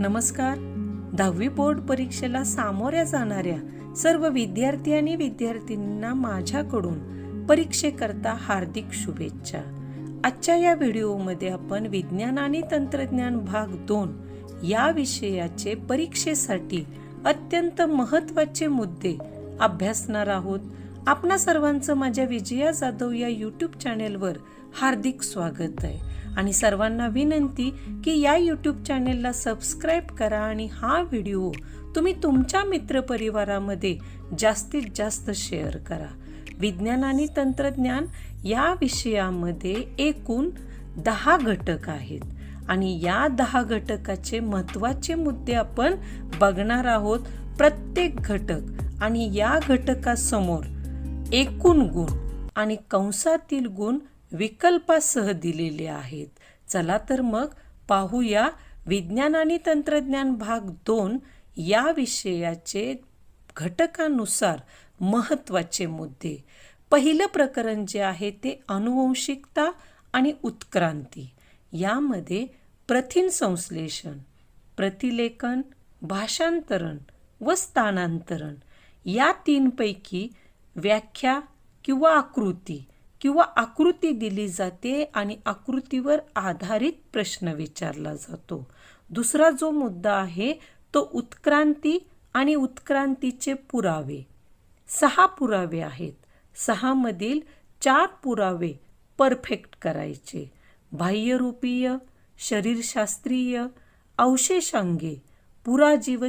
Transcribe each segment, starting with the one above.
नमस्कार. दहावी बोर्ड परीक्षेला सामोऱ्या जाणाऱ्या सर्व विद्यार्थी आणि विद्यार्थिनींना माझ्याकडून परीक्षेकरता हार्दिक शुभेच्छा. आजच्या या व्हिडिओमध्ये आपण विज्ञान आणि तंत्रज्ञान भाग दोन या विषयाचे परीक्षेसाठी अत्यंत महत्त्वाचे मुद्दे अभ्यासणार आहोत. आपणा सर्वांचं माझ्या विजया जाधव या यूट्यूब चॅनेलवर हार्दिक स्वागत आहे. आणि सर्वांना विनंती की या यूट्यूब चॅनेलला सबस्क्राईब करा आणि हा व्हिडिओ तुम्ही तुमच्या मित्रपरिवारामध्ये जास्तीत जास्त शेअर करा. विज्ञान आणि तंत्रज्ञान या विषयामध्ये एकूण दहा घटक आहेत. आणि या दहा घटकाचे महत्त्वाचे मुद्दे आपण बघणार आहोत प्रत्येक घटक. आणि या घटकासमोर एकूण गुण आणि कंसातील गुण विकल्पासह दिलेले आहेत. चला तर मग पाहूया विज्ञान आणि तंत्रज्ञान भाग दोन या विषयाचे घटकानुसार महत्त्वाचे मुद्दे. पहिलं प्रकरण जे आहे ते अनुवंशिकता आणि उत्क्रांती. यामध्ये प्रथिन संश्लेषण प्रतिलेखन भाषांतरण व स्थानांतरण या तीनपैकी व्याख्या किंवा आकृती किंवा आकृती दिली जाते आणि आकृतीवर आधारित प्रश्न विचारला जातो. दुसरा जो मुद्दा आहे तो उत्क्रांती आणि उत्क्रांतीचे पुरावे. सहा पुरावे आहेत. सहामधील चार पुरावे परफेक्ट करायचे. बाह्यरूपीय शरीरशास्त्रीय अवशेषांगे पुराजीव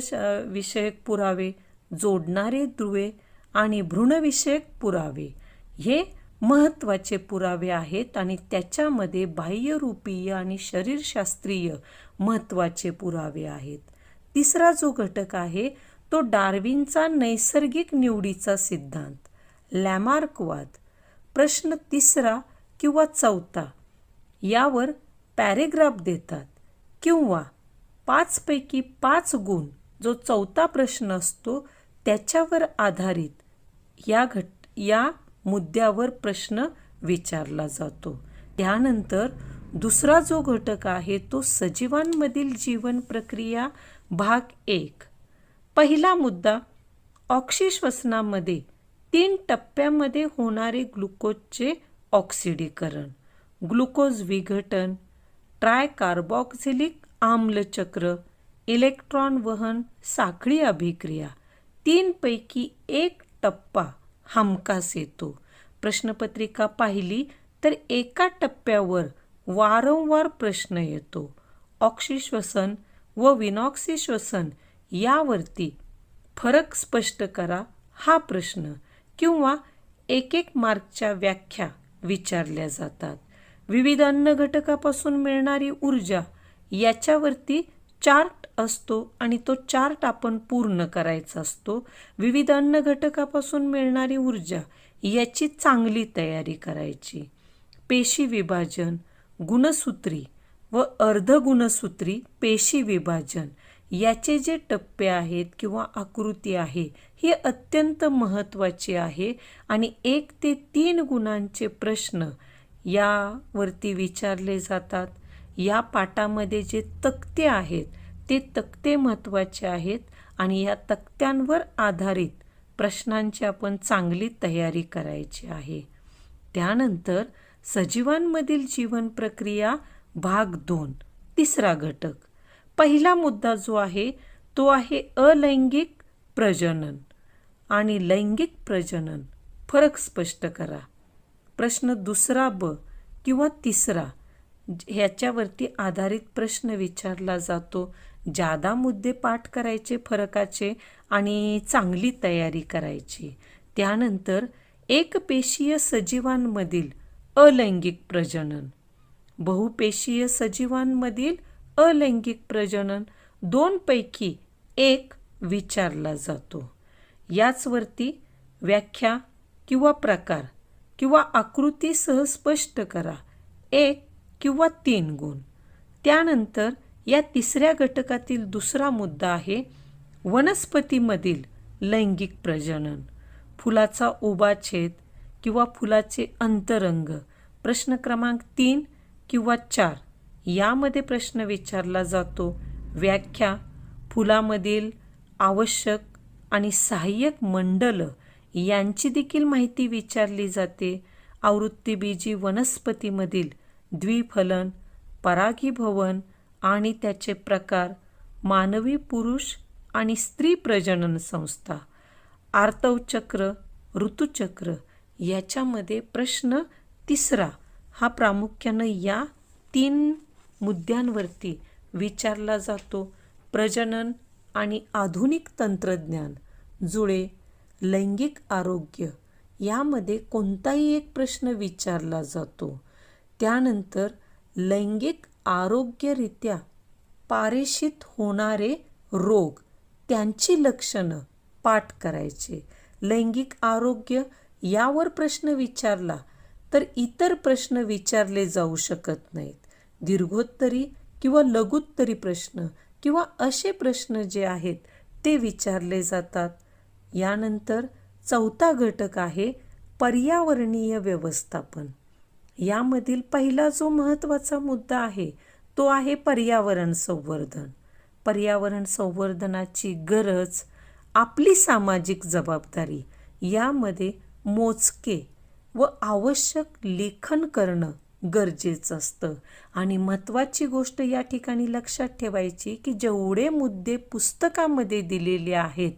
विषयक पुरावे जोडणारे द्रुवे आणि भ्रूणविषयक पुरावे. हे महत्त्वाचे पुरावे आहेत आणि त्याच्यामध्ये बाह्यरूपीय आणि शरीरशास्त्रीय महत्त्वाचे पुरावे आहेत. तिसरा जो घटक आहे तो डार्विनचा नैसर्गिक निवडीचा सिद्धांत लॅमार्कवाद. प्रश्न तिसरा किंवा चौथा यावर पॅरेग्राफ देतात किंवा पाचपैकी पाच गुण जो चौथा प्रश्न असतो त्याच्यावर आधारित या घट या मुद्द्यावर प्रश्न विचारला जातो. त्यानंतर दुसरा जो घटक आहे तो सजीवांमधील जीवन प्रक्रिया भाग एक. पहिला मुद्दा ऑक्सिश्वसनामध्ये तीन टप्प्यामध्ये होणारे ग्लुकोजचे ऑक्सिडीकरण. ग्लुकोज विघटन ट्रायकार्बॉक्झिलिक आम्लचक्र इलेक्ट्रॉन वहन साखळी अभिक्रिया. तीनपैकी एक टप्पा हमखास येतो प्रश्नपत्रिका पाहिली तर एका टप्प्यावर वारंवार प्रश्न येतो. ऑक्सिश्वसन व विनॉक्सिश्वसन यावरती फरक स्पष्ट करा हा प्रश्न किंवा एक एक मार्कच्या व्याख्या विचारल्या जातात. विविध अन्न घटकापासून मिळणारी ऊर्जा याच्यावरती चार्ट असतो आणि तो चार्ट आपण पूर्ण करायचा असतो विविध अन्न घटकापासून मिळणारी ऊर्जा याची चांगली तयारी करायची. पेशी विभाजन गुणसूत्री व अर्धगुणसूत्री पेशी विभाजन याचे जे टप्पे आहेत किंवा आकृती आहे ही अत्यंत महत्त्वाची आहे आणि एक ते तीन गुणांचे प्रश्न यावरती विचारले जातात. या पाठामध्ये जे तक्ते आहेत ते तक्ते महत्त्वाचे आहेत आणि या तक्त्यांवर आधारित प्रश्नांची आपण चांगली तयारी करायची आहे. त्यानंतर सजीवांमधील जीवन प्रक्रिया भाग दोन तिसरा घटक. पहिला मुद्दा जो आहे तो आहे अलैंगिक प्रजनन. आणि लैंगिक प्रजनन फरक स्पष्ट करा. प्रश्न दुसरा ब किंवा तिसरा ह्याच्यावरती आधारित प्रश्न विचारला जातो. जादा मुद्दे पाठ करायचे फरकाचे आणि चांगली तयारी करायची. त्यानंतर एकपेशीय सजीवांमधील अलैंगिक प्रजनन. बहुपेशीय सजीवांमधील अलैंगिक प्रजनन दोनपैकी एक विचारला जातो. याचवरती व्याख्या किंवा प्रकार किंवा आकृतीसह स्पष्ट करा. एक किंवा तीन गुण. त्यानंतर या तिसऱ्या घटकातील दुसरा मुद्दा आहे वनस्पतीमधील लैंगिक प्रजनन. फुलाचा उभाछेद किंवा फुलाचे अंतरंग प्रश्न क्रमांक तीन किंवा चार यामध्ये प्रश्न विचारला जातो. व्याख्या फुलामधील आवश्यक आणि सहाय्यक मंडलं यांची देखील माहिती विचारली जाते. आवृत्तीबीजी वनस्पतीमधील द्विफलन परागीभवन आणि त्याचे प्रकार मानवी पुरुष आणि स्त्री प्रजनन संस्था आर्तवचक्र ऋतुचक्र याच्यामध्ये प्रश्न तिसरा हा प्रामुख्यानं या तीन मुद्द्यांवरती विचारला जातो. प्रजनन आणि आधुनिक तंत्रज्ञान जुळे लैंगिक आरोग्य यामध्ये कोणताही एक प्रश्न विचारला जातो. त्यानंतर लैंगिक आरोग्यरित्या पारेषित होणारे रोग त्यांची लक्षणं पाठ करायचे. लैंगिक आरोग्य यावर प्रश्न विचारला तर इतर प्रश्न विचारले जाऊ शकत नाहीत. दीर्घोत्तरी किंवा लघुत्तरी प्रश्न किंवा असे प्रश्न जे आहेत ते विचारले जातात. यानंतर चौथा घटक आहे पर्यावरणीय व्यवस्थापन. यामधील पहिला जो महत्त्वाचा मुद्दा आहे तो आहे पर्यावरण संवर्धन. पर्यावरण संवर्धनाची गरज आपली सामाजिक जबाबदारी यामध्ये मोजके व आवश्यक लेखन करणं गरजेचं असतं. आणि महत्त्वाची गोष्ट या ठिकाणी लक्षात ठेवायची की जेवढे मुद्दे पुस्तकामध्ये दिलेले आहेत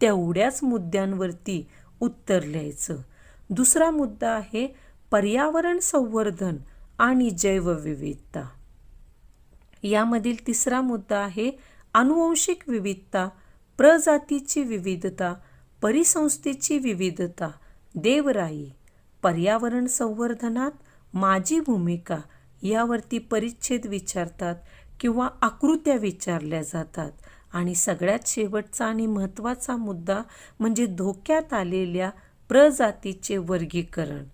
तेवढ्याच मुद्द्यांवरती उत्तर लिहायचं. दुसरा मुद्दा आहे पर्यावरण संवर्धन आणि जैवविविधता. यामधील तिसरा मुद्दा आहे अनुवंशिक विविधता प्रजातीची विविधता परिसंस्थेची विविधता. देवराई पर्यावरण संवर्धनात माझी भूमिका यावरती परिच्छेद विचारतात किंवा आकृत्या विचारल्या जातात. आणि सगळ्यात शेवटचा आणि महत्त्वाचा मुद्दा म्हणजे धोक्यात आलेल्या प्रजातीचे वर्गीकरण.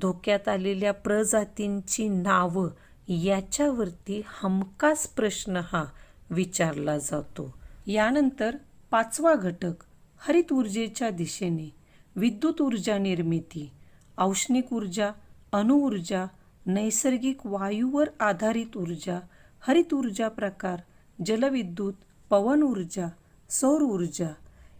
धोक्यात आलेल्या प्रजातींची नावं याच्यावरती हमखास प्रश्न हा विचारला जातो. यानंतर पाचवा घटक हरित ऊर्जेच्या दिशेने विद्युत ऊर्जा निर्मिती औष्णिक ऊर्जा अणुऊर्जा नैसर्गिक वायूवर आधारित ऊर्जा हरित ऊर्जा प्रकार जलविद्युत पवन ऊर्जा सौर ऊर्जा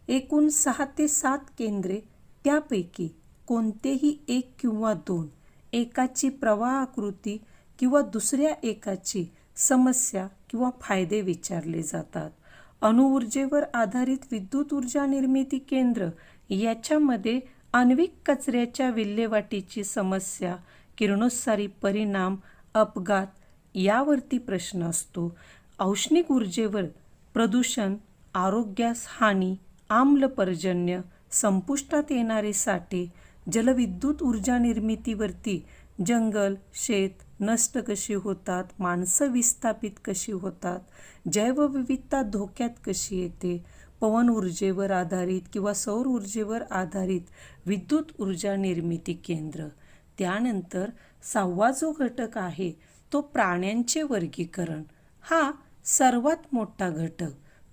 एकूण सहा ते सात केंद्रे त्यापैकी कोणतेही एक किंवा दोन एकाची प्रवाह आकृती किंवा दुसऱ्या एकाची समस्या किंवा फायदे विचारले जातात. अणुऊर्जेवर आधारित विद्युत ऊर्जा निर्मिती केंद्र याच्यामध्ये आण्विक कचऱ्याच्या विल्हेवाटीची समस्या किरणोत्सारी परिणाम अपघात यावरती प्रश्न असतो. औष्णिक ऊर्जेवर प्रदूषण आरोग्यास हानी आम्ल पर्जन्य संपुष्टात येणारे साठे जलविद्युत ऊर्जा निर्मितीवरती जंगल शेत नष्ट कशी होतात? माणसं विस्थापित कशी होतात? जैवविविधता धोक्यात कशी येते? पवन ऊर्जेवर आधारित किंवा सौर ऊर्जेवर आधारित विद्युत ऊर्जा निर्मिती केंद्र. त्यानंतर सहावा जो घटक आहे तो प्राण्यांचे वर्गीकरण. हा सर्वात मोठा घटक.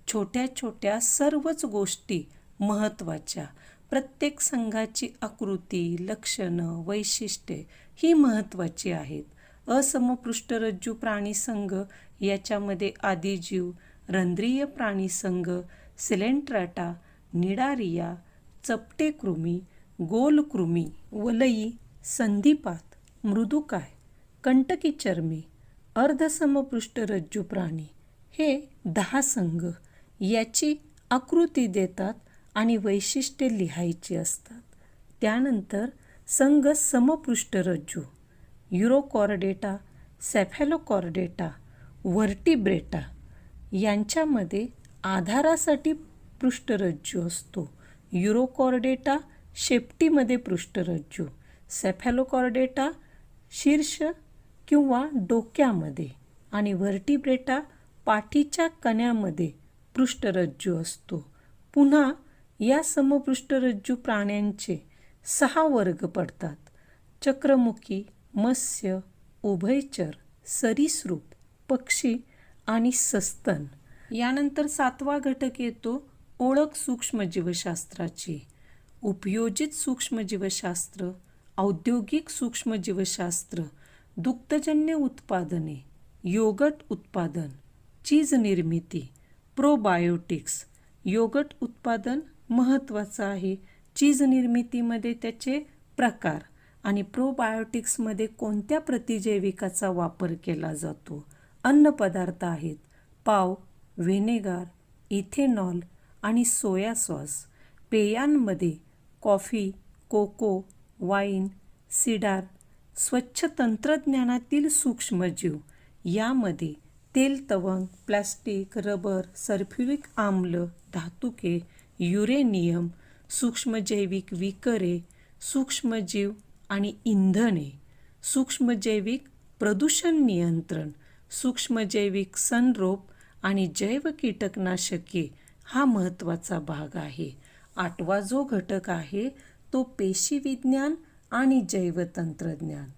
छोट्या छोट्या सर्वच गोष्टी महत्त्वाच्या. प्रत्येक संघाची आकृती लक्षणं वैशिष्ट्ये ही महत्त्वाची आहेत. असमपृष्ठरज्जू प्राणीसंघ याच्यामध्ये आदिजीव रंध्रीय प्राणीसंघ सिलेंट्राटा निडारिया चपटे कृमी गोलकृमी वलई संधिपात मृदुकाय कंटकी चर्मी अर्धसमपृष्ठरज्जू प्राणी हे दहा संघ याची आकृती देतात आणि वैशिष्ट्ये लिहायची असतात. त्यानंतर संघ समपृष्ठरज्जू युरोकॉर्डेटा सॅफॅलोकॉर्डेटा व्हर्टिब्रेटा यांच्यामध्ये आधारासाठी पृष्ठरज्जू असतो. युरोकॉर्डेटा शेपटीमध्ये पृष्ठरज्जू सेफॅलोकॉर्डेटा शीर्ष किंवा डोक्यामध्ये आणि व्हर्टिब्रेटा पाठीच्या कण्यामध्ये पृष्ठरज्जू असतो. पुन्हा या समपृष्ठरज्जू प्राण्यांचे सहा वर्ग पडतात. चक्रमुखी मत्स्य उभयचर सरीसृप पक्षी आणि सस्तन. यानंतर सातवा घटक येतो ओळख सूक्ष्मजीवशास्त्राची. उपयोजित सूक्ष्मजीवशास्त्र औद्योगिक सूक्ष्मजीवशास्त्र दुग्धजन्य उत्पादने योगट उत्पादन चीज निर्मिती प्रोबायोटिक्स योगट उत्पादन महत्त्वाचं आहे. चीज निर्मितीमध्ये त्याचे प्रकार आणि प्रोबायोटिक्समध्ये कोणत्या प्रतिजैविकाचा वापर केला जातो? अन्नपदार्थ आहेत. पाव व्हिनेगार इथेनॉल आणि सोया सॉस. पेयांमध्ये कॉफी कोको वाईन सिडार स्वच्छ तंत्रज्ञानातील सूक्ष्मजीव. यामध्ये तेल तवंग प्लॅस्टिक रबर सर्फ्युरिक आम्ल धातुके युरेनियम सूक्ष्मजैविक विकरे सूक्ष्मजीव आणि इंधने सूक्ष्मजैविक प्रदूषण नियंत्रण सूक्ष्मजैविक संरोप आणि जैव कीटकनाशके हा महत्त्वाचा भाग आहे. आठवा जो घटक आहे तो पेशीविज्ञान आणि जैवतंत्रज्ञान.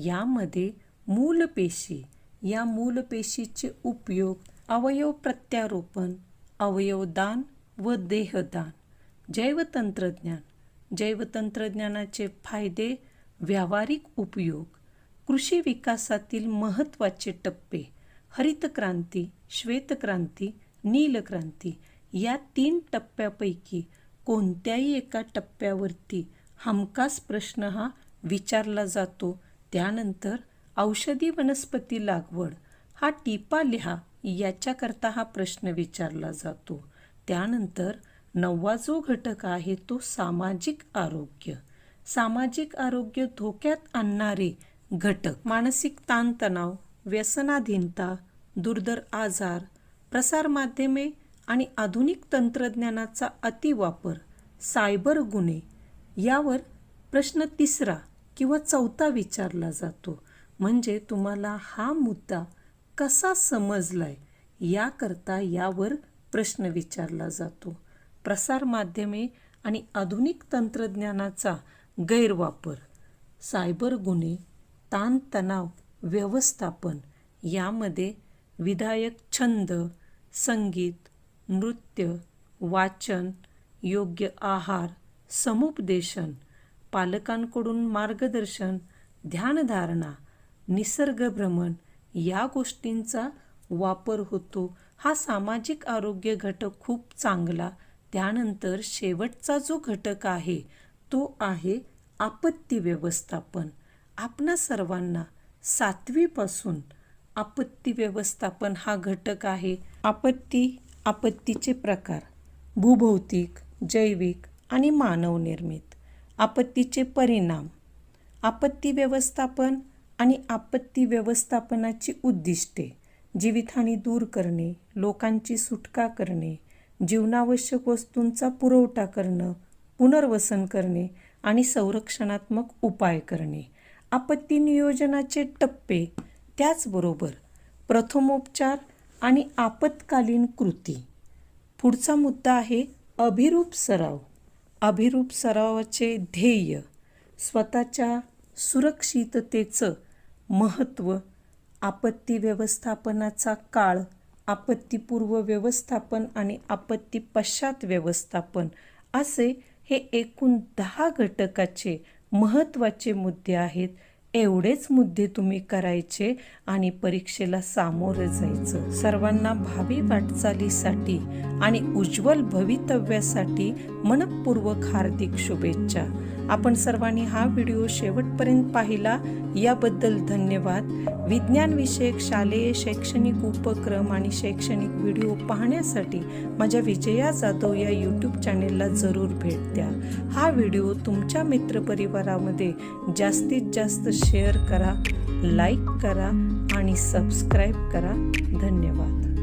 यामध्ये मूलपेशी या मूलपेशीचे उपयोग अवयव प्रत्यारोपण अवयवदान व देहदान जैवतंत्रज्ञान. जैवतंत्रज्ञानाचे फायदे व्यावहारिक उपयोग कृषी विकासातील महत्त्वाचे टप्पे हरितक्रांती श्वेतक्रांती नीलक्रांती या तीन टप्प्यापैकी कोणत्याही एका टप्प्यावरती हमखास प्रश्न हा विचारला जातो. त्यानंतर औषधी वनस्पती लागवड हा टिपा लिहा याच्याकरता हा प्रश्न विचारला जातो. त्यानंतर नववा जो घटक आहे तो सामाजिक आरोग्य. सामाजिक आरोग्य धोक्यात आणणारे घटक. मानसिक ताणतणाव व्यसनाधीनता दुर्धर आजार प्रसारमाध्यमे आणि आधुनिक तंत्रज्ञानाचा अतिवापर सायबर गुन्हे यावर प्रश्न तिसरा किंवा चौथा विचारला जातो. म्हणजे तुम्हाला हा मुद्दा कसा समजलाय याकरता यावर प्रश्न विचारला जातो. प्रसारमाध्यमे आणि आधुनिक तंत्रज्ञानाचा गैरवापर सायबर गुन्हे ताणतणाव व्यवस्थापन यामध्ये विधायक छंद संगीत नृत्य वाचन योग्य आहार समुपदेशन पालकांकडून मार्गदर्शन ध्यानधारणा निसर्गभ्रमण या गोष्टींचा वापर होतो हा सामाजिक आरोग्य घटक खूप चांगला. त्यानंतर शेवटचा जो घटक आहे तो आहे आपत्ती व्यवस्थापन. आपणा सर्वांना सातवीपासून आपत्ती व्यवस्थापन हा घटक आहे. आपत्ती आपत्तीचे प्रकार भूभौतिक जैविक आणि मानवनिर्मित. आपत्तीचे परिणाम आपत्ती व्यवस्थापन आणि आपत्ती व्यवस्थापनाची उद्दिष्टे. जीवितहानी दूर करणे लोकांची सुटका करणे जीवनावश्यक वस्तूंचा पुरवठा करणं पुनर्वसन करणे आणि संरक्षणात्मक उपाय करणे. आपत्ती नियोजनाचे टप्पे त्याचबरोबर प्रथमोपचार आणि आपत्कालीन कृती. पुढचा मुद्दा आहे अभिरूप सराव. अभिरूप सरावाचे ध्येय स्वतःच्या सुरक्षिततेचं महत्त्व आपत्ती व्यवस्थापनाचा काळ आपत्तीपूर्व व्यवस्थापन आणि आपत्ती पश्चात व्यवस्थापन असे हे एकूण दहा घटकाचे महत्त्वाचे मुद्दे आहेत. एवढेच मुद्दे तुम्ही करायचे आणि परीक्षेला सामोरं जायचं. सर्वांना भावी वाटचालीसाठी आणि उज्ज्वल भवितव्यासाठी मनपूर्वक हार्दिक शुभेच्छा. आपण सर्वांनी हा व्हिडिओ शेवटपर्यंत पाहिला. याबद्दल धन्यवाद. विज्ञानविषयक शालेय शैक्षणिक उपक्रम आणि शैक्षणिक व्हिडिओ पाहण्यासाठी माझ्या विजया जाधव या यूट्यूब चॅनेलला जरूर भेट द्या. हा व्हिडिओ तुमच्या मित्रपरिवारामध्ये जास्तीत जास्त शेअर करा लाईक करा आणि सबस्क्राईब करा. धन्यवाद.